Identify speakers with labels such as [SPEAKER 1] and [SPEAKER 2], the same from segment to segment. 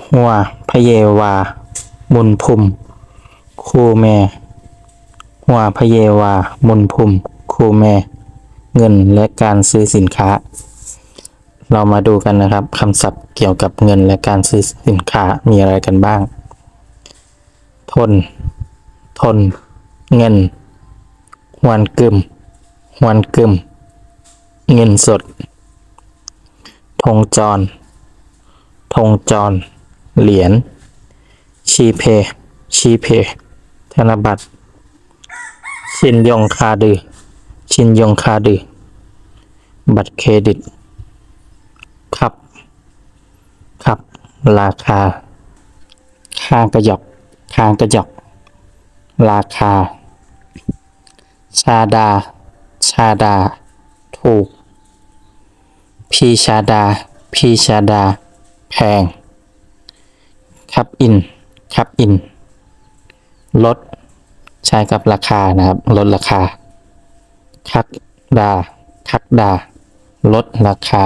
[SPEAKER 1] หัวพเยวา มุนพุมคูแม่หัวพเยวา มุนพุมคูแม่ เงินและการซื้อสินค้า เรามาดูกันนะครับคำศัพท์เกี่ยวกับเงินและการซื้อสินค้ามีอะไรกันบ้าง ทน ทน เงินหวนกึมหวนกึม เงินสดธงจรธงจร เหรียญชีเพชีเพ ธนบัตร ชินยงคาดือ ชินยงคาดือ บัตรเครดิต ครับ ครับ ราคาค่ากระหยอกค่ากระหยอก ราคา ชาดา ชาดา ถูก พีชาดา พีชาดา แพง คับอินคับอิน ลด ใช้กับราคานะครับ ลดราคาคักดาคักดา ลดราคา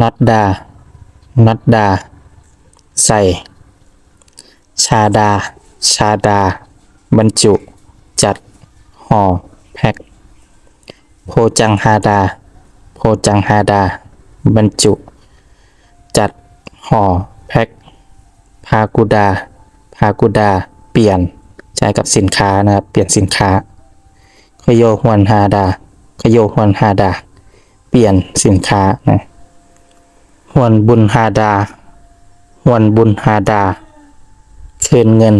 [SPEAKER 1] นัดดานัดดา ใส่ ชาดา ชาดา บรรจุ จัด ห่อ แพ็ค โพจังฮาดา โพจังฮาดา บรรจุ ห่อแพ็คพากูดา พากูดา เปลี่ยนใช้กับสินค้านะครับ เปลี่ยนสินค้าขโยฮวนฮาดาขโยฮวนฮาดา เปลี่ยนสินค้านะฮวนบุญฮาดาฮวนบุญฮาดา คืนเงิน